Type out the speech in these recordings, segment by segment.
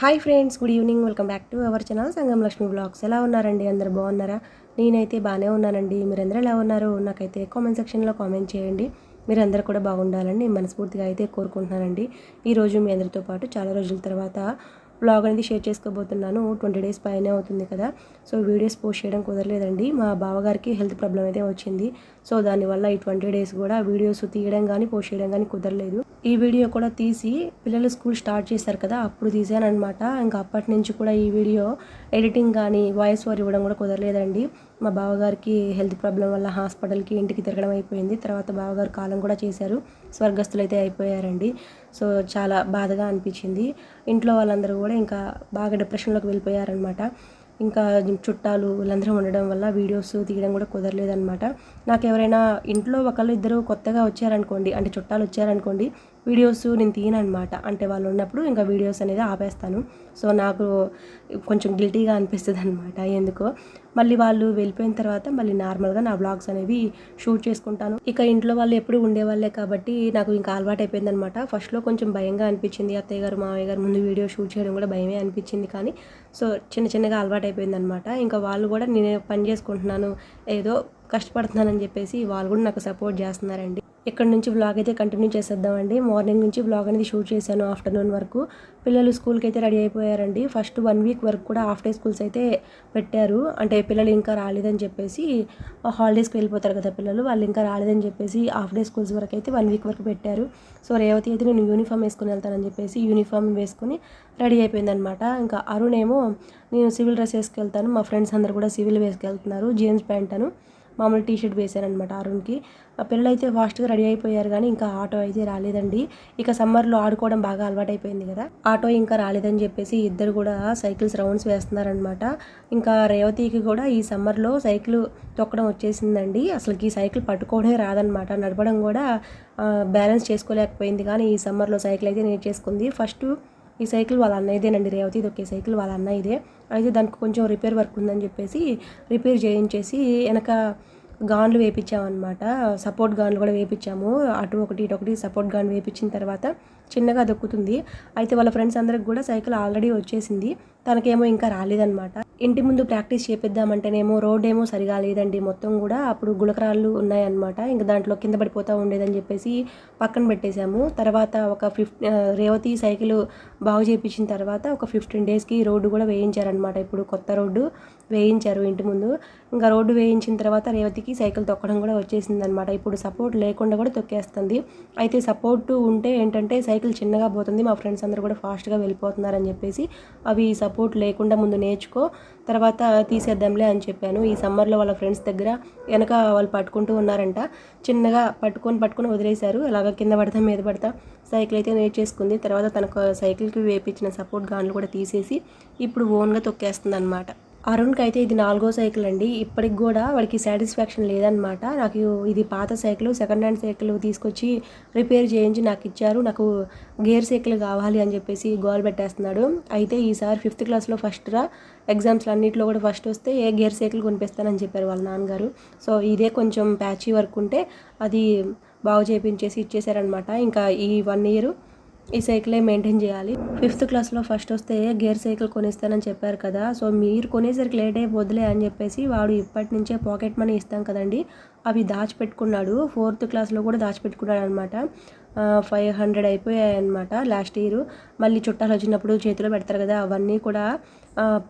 Hi friends good evening. Welcome back to our channel Sangam Lakshmi blogs. ఎలా ఉన్నారండి? అందరు బాగున్నారా? నేనైతే బాగానే ఉన్నానండి. మీరందరూ ఎలా ఉన్నారు? నాకైతే కామెంట్ సెక్షన్లో కామెంట్ చేయండి. మీరందరూ కూడా బాగుండాలని మనస్ఫూర్తిగా అయితే కోరుకుంటున్నానండి. ఈరోజు మీ అందరితో పాటు చాలా రోజుల తర్వాత బ్లాగ్ అనేది షేర్ చేసుకోబోతున్నాను. ట్వంటీ డేస్ పైనే అవుతుంది కదా. సో వీడియోస్ పోస్ట్ చేయడం కుదరలేదండి. మా బావగారికి హెల్త్ ప్రాబ్లం అయితే వచ్చింది. సో దానివల్ల ఈ ట్వంటీ డేస్ కూడా వీడియోస్ తీయడం కానీ పోస్ట్ చేయడం కానీ కుదరలేదు. ఈ వీడియో కూడా తీసి పిల్లలు స్కూల్ స్టార్ట్ చేశారు కదా అప్పుడు తీసాను అనమాట ఇంకా అప్పటి నుంచి కూడా ఈ వీడియో ఎడిటింగ్ కానీ వాయిస్ ఓవర్ ఇవ్వడం కూడా కుదరలేదండి. మా బావగారికి హెల్త్ ప్రాబ్లం వల్ల హాస్పిటల్కి ఇంటికి తిరగడం అయిపోయింది. తర్వాత బావగారు కాలం కూడా చేశారు. స్వర్గస్థులు అయితే అయిపోయారండి. సో చాలా బాధగా అనిపించింది. ఇంట్లో వాళ్ళందరూ కూడా ఇంకా బాగా డిప్రెషన్లోకి వెళ్ళిపోయారనమాట ఇంకా చుట్టాలు వీళ్ళందరూ ఉండడం వల్ల వీడియోస్ తీయడం కూడా కుదరలేదనమాట నాకు ఎవరైనా ఇంట్లో ఒకళ్ళు ఇద్దరు కొత్తగా వచ్చారనుకోండి అంటే చుట్టాలు వచ్చారనుకోండి వీడియోస్ నేను తీయనమాట అంటే వాళ్ళు ఉన్నప్పుడు ఇంకా వీడియోస్ అనేది ఆపేస్తాను. సో నాకు కొంచెం గిల్టీగా అనిపిస్తుంది అనమాట ఎందుకో మళ్ళీ వాళ్ళు వెళ్ళిపోయిన తర్వాత మళ్ళీ నార్మల్గా నా బ్లాగ్స్ అనేవి షూట్ చేసుకుంటాను. ఇక ఇంట్లో వాళ్ళు ఎప్పుడు ఉండేవాళ్ళే కాబట్టి నాకు ఇంకా అలవాటు అయిపోయింది అనమాట ఫస్ట్లో కొంచెం భయంగా అనిపించింది. అత్తయ్య గారు మావయ్య గారు ముందు వీడియో షూట్ చేయడం కూడా భయమే అనిపించింది కానీ సో చిన్న చిన్నగా అలవాటు అయిపోయింది అనమాట ఇంకా వాళ్ళు కూడా నేను పని చేసుకుంటున్నాను ఏదో కష్టపడుతున్నానని చెప్పేసి వాళ్ళు కూడా నాకు సపోర్ట్ చేస్తున్నారండి. ఇక్కడ నుంచి వ్లాగ్ అయితే కంటిన్యూ చేసేద్దామండి. మార్నింగ్ నుంచి వ్లాగ్ అనేది షూట్ చేశాను ఆఫ్టర్నూన్ వరకు. పిల్లలు స్కూల్కి అయితే రెడీ అయిపోయారండి. ఫస్ట్ వన్ వీక్ వరకు కూడా హాఫ్ డే స్కూల్స్ అయితే పెట్టారు. అంటే పిల్లలు ఇంకా రాలేదని చెప్పేసి హాలిడేస్కి వెళ్ళిపోతారు కదా పిల్లలు వాళ్ళు ఇంకా రాలేదని చెప్పేసి హాఫ్ డే స్కూల్స్ వరకు అయితే వన్ వీక్ వరకు పెట్టారు. సో రేవతి అయితే నేను యూనిఫామ్ వేసుకుని వెళ్తానని చెప్పేసి యూనిఫామ్ వేసుకుని రెడీ అయిపోయిందనమాట ఇంకా అరుణ్ ఏమో నేను సివిల్ డ్రెస్ వేసుకెళ్తాను. మా ఫ్రెండ్స్ అందరు కూడా సివిల్ వేసుకెళ్తున్నారు. జీన్స్ ప్యాంట్ అను. మామూలు టీ షర్ట్ వేశానమాట అరుణ్కి ఆ పిల్లలు అయితే ఫాస్ట్గా రెడీ అయిపోయారు కానీ ఇంకా ఆటో అయితే రాలేదండి. ఇక సమ్మర్లో ఆడుకోవడం బాగా అలవాటైపోయింది కదా. ఆటో ఇంకా రాలేదని చెప్పేసి ఇద్దరు కూడా సైకిల్స్ రౌండ్స్ వేస్తున్నారనమాట ఇంకా రేవతికి కూడా ఈ సమ్మర్లో సైకిల్ తొక్కడం వచ్చేసిందండి. అసలుకి ఈ సైకిల్ పట్టుకోవడమే రాదనమాట నడపడం కూడా బ్యాలెన్స్ చేసుకోలేకపోయింది కానీ ఈ సమ్మర్లో సైకిల్ అయితే నేర్చేసుకుంది. ఫస్ట్ ఈ సైకిల్ వాళ్ళ అన్నయ్యదేనండి రేవతి ఇది ఒకే సైకిల్ వాళ్ళ అన్నయ్యదే అయితే దానికి కొంచెం రిపేర్ వర్క్ ఉందని చెప్పేసి రిపేర్ చేయించేసి వెనక గాన్లు వేపించామన్నమాట సపోర్ట్ గాన్లు కూడా వేయించాము అటు ఒకటి ఇటు ఒకటి సపోర్ట్ గాన్ వేపించిన తర్వాత చిన్నగా దొక్కుతుంది. అయితే వాళ్ళ ఫ్రెండ్స్ అందరికి కూడా సైకిల్ ఆల్రెడీ వచ్చేసింది. తనకేమో ఇంకా రాలేదనమాట ఇంటి ముందు ప్రాక్టీస్ చేపిద్దామంటేనేమో రోడ్ ఏమో సరిగా లేదండి. మొత్తం కూడా అప్పుడు గులకరాళ్ళు ఉన్నాయన్నమాట. ఇంకా దాంట్లో కింద పడిపోతూ ఉండేదని చెప్పేసి పక్కన పెట్టేశాము. తర్వాత ఒక ఫిఫ్ రేవతి సైకిల్ బాగు చేయించిన తర్వాత ఒక ఫిఫ్టీన్ డేస్కి రోడ్డు కూడా వేయించారనమాట ఇప్పుడు కొత్త రోడ్డు వేయించారు ఇంటి ముందు. ఇంకా రోడ్డు వేయించిన తర్వాత రేవతికి సైకిల్ తొక్కడం కూడా వచ్చేసింది అనమాట ఇప్పుడు సపోర్ట్ లేకుండా కూడా తొక్కేస్తుంది. అయితే సపోర్ట్ ఉంటే ఏంటంటే సైకిల్ సైకిల్ చిన్నగా పోతుంది మా ఫ్రెండ్స్ అందరూ కూడా ఫాస్ట్గా వెళ్ళిపోతున్నారని చెప్పేసి అవి సపోర్ట్ లేకుండా ముందు నేర్చుకో తర్వాత తీసేద్దాంలే అని చెప్పాను. ఈ సమ్మర్లో వాళ్ళ ఫ్రెండ్స్ దగ్గర వెనక వాళ్ళు పట్టుకుంటూ ఉన్నారంట. చిన్నగా పట్టుకొని పట్టుకొని వదిలేశారు. అలాగ కింద పడతా మీద పడతా సైకిల్ అయితే నేర్చేసుకుంది. తర్వాత తనకు సైకిల్కి వేపించిన సపోర్ట్ గాన్లు కూడా తీసేసి ఇప్పుడు ఓన్గా తొక్కేస్తుంది అనమాట అరుణ్కి అయితే ఇది నాలుగో సైకిల్ అండి. ఇప్పటికి కూడా వాడికి సాటిస్ఫాక్షన్ లేదనమాట నాకు ఇది పాత సైకిల్ సెకండ్ హ్యాండ్ సైకిల్ తీసుకొచ్చి రిపేర్ చేయించి నాకు ఇచ్చారు. నాకు గేర్ సైకిల్ కావాలి అని చెప్పేసి గోల్ పెట్టేస్తున్నాడు. అయితే ఈసారి ఫిఫ్త్ క్లాస్లో ఫస్ట్ రా ఎగ్జామ్స్లో అన్నింటిలో కూడా ఫస్ట్ వస్తే ఏ గేర్ సైకిల్ కొనిపిస్తానని చెప్పారు వాళ్ళ నాన్నగారు. సో ఇదే కొంచెం ప్యాచీ వర్క్ ఉంటే అది బాగు చేయించేసి ఇచ్చేసారనమాట ఇంకా ఈ వన్ ఇయర్ ఈ సైకిలే మెయింటైన్ చేయాలి? ఫిఫ్త్ క్లాస్లో ఫస్ట్ వస్తే గేర్ సైకిల్ కొనిస్తానని చెప్పారు కదా సో మీరు కొనేసరికి లేట్ అయిపోద్దులే అని చెప్పేసి వాడు ఇప్పటి నుంచే పాకెట్ మనీ ఇస్తాం కదండి అవి దాచిపెట్టుకున్నాడు. ఫోర్త్ క్లాస్లో కూడా దాచిపెట్టుకున్నాడు అనమాట ఫైవ్ హండ్రెడ్ అయిపోయాయి అనమాట లాస్ట్ ఇయర్. మళ్ళీ చుట్టాలు వచ్చినప్పుడు చేతిలో పెడతారు కదా అవన్నీ కూడా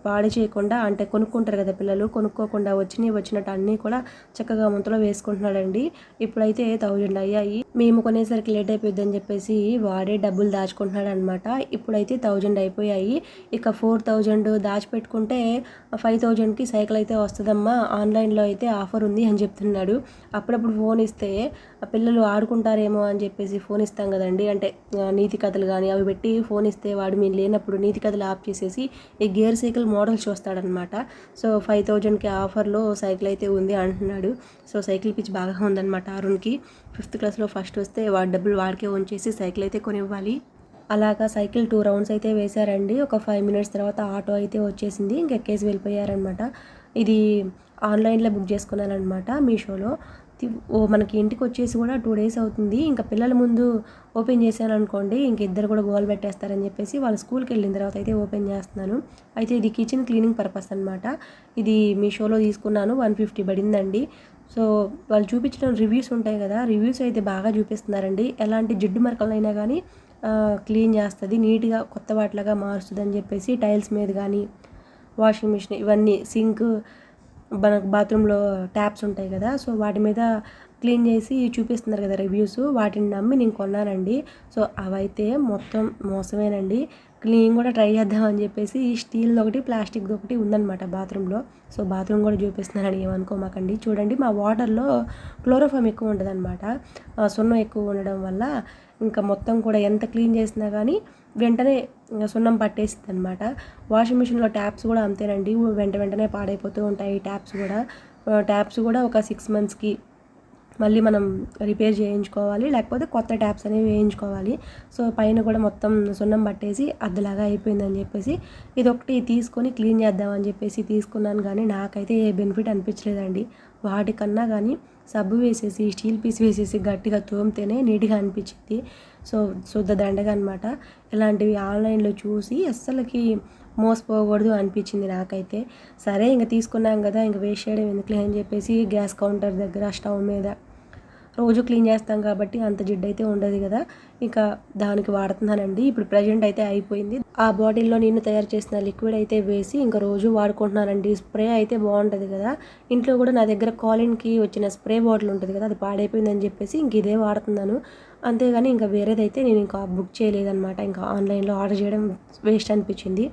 పాడి చేయకుండా అంటే కొనుక్కుంటారు కదా పిల్లలు కొనుక్కోకుండా వచ్చినవి వచ్చినట్టు అన్నీ కూడా చక్కగా ముంతలో వేసుకుంటున్నాడండి. ఇప్పుడైతే థౌజండ్ అయ్యాయి. మేము కొనేసరికి లేట్ అయిపోయింది అని చెప్పేసి వాడే డబ్బులు దాచుకుంటున్నాడు అనమాట ఇప్పుడైతే థౌజండ్ అయిపోయాయి. ఇక ఫోర్ థౌజండ్ దాచిపెట్టుకుంటే ఫైవ్ థౌజండ్కి సైకిల్ అయితే వస్తుందమ్మా ఆన్లైన్లో అయితే ఆఫర్ ఉంది అని చెప్తున్నాడు. అప్పుడప్పుడు ఫోన్ ఇస్తే పిల్లలు ఆడుకుంటారేమో అని చెప్పేసి ఫోన్ ఇస్తాం కదండి. అంటే నీతి కథలు కానీ అవి పెట్టి ఫోన్ ఇస్తే వాడు మీరు లేనప్పుడు నీతి కథలు ఆఫ్ చేసేసి ఈ గేర్ సైకిల్ మోడల్ చూస్తాడనమాట. సో ఫైవ్ థౌజండ్కి ఆఫర్లో సైకిల్ అయితే ఉంది అంటున్నాడు. సో సైకిల్ పిచ్ బాగా ఉందన్నమాట అరుణ్కి. ఫిఫ్త్ క్లాస్లో ఫస్ట్ వస్తే వాడి డబ్బులు వాడికే ఉంచేసి సైకిల్ అయితే కొనివ్వాలి. అలాగా సైకిల్ టూ రౌండ్స్ అయితే వేశారండి. ఒక ఫైవ్ మినిట్స్ తర్వాత ఆటో అయితే వచ్చేసింది. ఇంకెక్కేసి వెళ్ళిపోయారనమాట ఇది ఆన్లైన్లో బుక్ చేసుకున్నానమాట అనమాట మీషోలో. ఓ మనకి ఇంటికి వచ్చేసి కూడా టూ డేస్ అవుతుంది. ఇంకా పిల్లల ముందు ఓపెన్ చేశాను అనుకోండి ఇంక ఇద్దరు కూడా గోల్ పెట్టేస్తారని చెప్పేసి వాళ్ళు స్కూల్కి వెళ్ళిన తర్వాత అయితే ఓపెన్ చేస్తున్నాను. అయితే ఇది కిచెన్ క్లీనింగ్ పర్పస్ అనమాట ఇది మీషోలో తీసుకున్నాను వన్ ఫిఫ్టీ పడిందండి. సో వాళ్ళు చూపించిన రివ్యూస్ ఉంటాయి కదా రివ్యూస్ అయితే బాగా చూపిస్తున్నారండి. ఎలాంటి జిడ్డు మరకలైనా కానీ క్లీన్ చేస్తుంది నీట్గా కొత్త వాటిలాగా మారుస్తుంది అని చెప్పేసి టైల్స్ మీద కానీ వాషింగ్ మిషన్ ఇవన్నీ సింక్ మనకు బాత్రూంలో ట్యాప్స్ ఉంటాయి కదా సో వాటి మీద క్లీన్ చేసి చూపిస్తున్నారు కదా రివ్యూస్ వాటిని నమ్మి నేను కొన్నానండి. సో అవైతే మొత్తం మోసమేనండి. క్లీన్ కూడా ట్రై చేద్దామని చెప్పేసి ఈ స్టీల్ ఒకటి ప్లాస్టిక్ ఒకటి ఉందన్నమాట బాత్రూంలో. సో బాత్రూమ్ కూడా చూపిస్తున్నానని ఏమనుకోమాకండి. చూడండి మా వాటర్లో క్లోరోఫామ్ ఎక్కువ ఉంటుంది అనమాట సున్నం ఎక్కువ ఉండడం వల్ల ఇంకా మొత్తం కూడా ఎంత క్లీన్ చేసినా కానీ వెంటనే సున్నం పట్టేస్తుంది అనమాట వాషింగ్ మిషన్లో ట్యాప్స్ కూడా అంతేనండి. వెంట వెంటనే పాడైపోతూ ఉంటాయి ట్యాప్స్ కూడా. ట్యాప్స్ కూడా ఒక సిక్స్ మంత్స్కి మళ్ళీ మనం రిపేర్ చేయించుకోవాలి. లేకపోతే కొత్త ట్యాప్స్ అనేవి వేయించుకోవాలి. సో పైన కూడా మొత్తం సున్నం పట్టేసి అద్దలాగా అయిపోయిందని చెప్పేసి ఇది ఒకటి తీసుకొని క్లీన్ చేద్దామని చెప్పేసి తీసుకున్నాను. కానీ నాకైతే ఏ బెనిఫిట్ అనిపించలేదండి. వాటికన్నా కానీ సబ్బు వేసేసి స్టీల్ పీస్ వేసేసి గట్టిగా తోమితేనే నీట్గా అనిపించింది సో శుద్ధ దండగా అనమాట ఇలాంటివి ఆన్లైన్లో చూసి అస్సలకి మోసపోకూడదు అనిపించింది నాకైతే. సరే ఇంకా తీసుకున్నాం కదా ఇంకా వేస్ట్ చేయడం ఎందుకులే అని చెప్పేసి గ్యాస్ కౌంటర్ దగ్గర స్టవ్ మీద రోజు క్లీన్ చేస్తాం కాబట్టి అంత జిడ్డు అయితే ఉండదు కదా. ఇంకా దానికి వాడుతున్నానండి. ఇప్పుడు ప్రజెంట్ అయితే అయిపోయింది. ఆ బాటిల్లో నేను తయారు చేసిన లిక్విడ్ అయితే వేసి ఇంకా రోజు వాడుకుంటున్నానండి. స్ప్రే అయితే బాగుంటుంది కదా. ఇంట్లో కూడా నా దగ్గర కాలిన్కి వచ్చిన స్ప్రే బాటిల్ ఉంటుంది కదా అది పాడైపోయిందని చెప్పేసి ఇంక ఇదే వాడుతున్నాను. అంతేగాని ఇంకా వేరేదైతే నేను ఇంకా బుక్ చేయలేదన్నమాట. ఇంకా ఆన్లైన్లో ఆర్డర్ చేయడం వేస్ట్ అనిపించింది.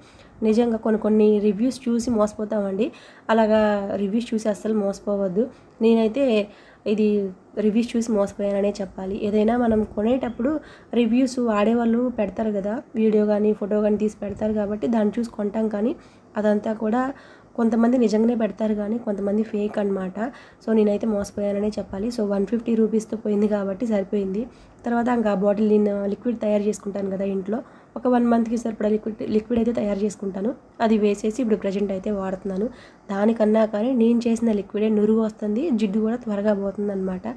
నిజంగా కొన్ని కొన్ని రివ్యూస్ చూసి మోసపోతామండి. అలాగా రివ్యూస్ చూసి అస్సలు మోసపోవద్దు. నేనైతే ఇది రివ్యూస్ చూసి మోసపోయాననే చెప్పాలి. ఏదైనా మనం కొనేటప్పుడు రివ్యూస్ వాడేవాళ్ళు పెడతారు కదా. వీడియో కానీ ఫోటో కానీ తీసి పెడతారు కాబట్టి దాన్ని చూసి కొంటాం కానీ అదంతా కూడా కొంతమంది నిజంగానే పెడతారు కానీ కొంతమంది ఫేక్ అనమాట సో నేనైతే మోసపోయాననే చెప్పాలి. సో వన్ ఫిఫ్టీ రూపీస్తో పోయింది కాబట్టి సరిపోయింది. తర్వాత ఇంకా ఆ బాటిల్ నేను లిక్విడ్ తయారు చేసుకుంటాను కదా ఇంట్లో. ఒక వన్ మంత్కి సరిపడా లిక్విడ్ లిక్విడ్ అయితే తయారు చేసుకుంటాను. అది వేసేసి ఇప్పుడు ప్రజెంట్ అయితే వాడుతున్నాను. దానికన్నా కానీ నేను చేసిన లిక్విడే నురుగు వస్తుంది జిడ్డు కూడా త్వరగా పోతుంది అనమాట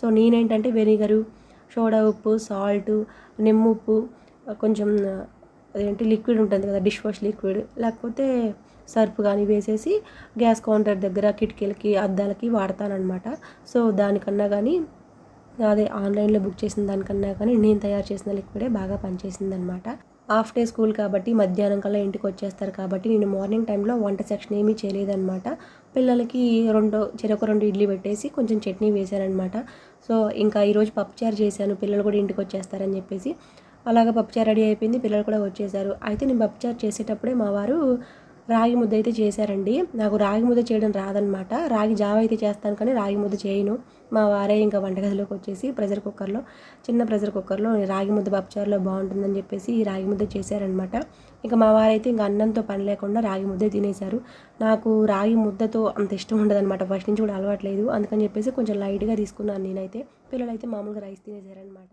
సో నేనేంటంటే వెనిగరు సోడా ఉప్పు సాల్ట్ నిమ్మ ఉప్పు కొంచెం అదేంటి లిక్విడ్ ఉంటుంది కదా డిష్ వాష్ లిక్విడ్ లేకపోతే సర్ఫ్ కానీ వేసేసి గ్యాస్ కౌంటర్ దగ్గర కిటికీలకి అద్దాలకి వాడతానమాట సో దానికన్నా కానీ అదే ఆన్లైన్లో బుక్ చేసిన దానికన్నా కానీ నేను తయారు చేసిన లిక్విడే బాగా పనిచేసింది అనమాట హాఫ్ డే స్కూల్ కాబట్టి మధ్యాహ్నం కల్లా ఇంటికి వచ్చేస్తారు కాబట్టి నేను మార్నింగ్ టైంలో వంట సెక్షన్ ఏమీ చేయలేదన్నమాట. పిల్లలకి రెండు చెరకు రెండు ఇడ్లీ పెట్టేసి కొంచెం చట్నీ వేశానమాట సో ఇంకా ఈరోజు పప్పుచారు చేశాను పిల్లలు కూడా ఇంటికి వచ్చేస్తారని చెప్పేసి. అలాగ పప్పుచారు రెడీ అయిపోయింది పిల్లలు కూడా వచ్చేసారు అయితే నేను పప్పుచారు చేసేటప్పుడే మా వారు రాగి ముద్ద అయితే చేశారండి. నాకు రాగి ముద్ద చేయడం రాదనమాట రాగి జావ అయితే చేస్తాను కానీ రాగి ముద్ద చేయను. మా వారే ఇంకా వంటగదిలోకి వచ్చేసి ప్రెషర్ కుక్కర్లో చిన్న ప్రెషర్ కుక్కర్లో రాగి ముద్ద పప్పుచారులో బాగుంటుందని చెప్పేసి ఈ రాగి ముద్ద చేశారనమాట ఇంకా మా వారైతే ఇంకా అన్నంతో పని లేకుండా రాగి ముద్ద తినేశారు. నాకు రాగి ముద్దతో అంత ఇష్టం ఉండదన్నమాట. ఫస్ట్ నుంచి కూడా అలవాట్లేదు అందుకని చెప్పేసి కొంచెం లైట్గా తీసుకున్నాను నేనైతే. పిల్లలైతే మామూలుగా రైస్ తినేశారనమాట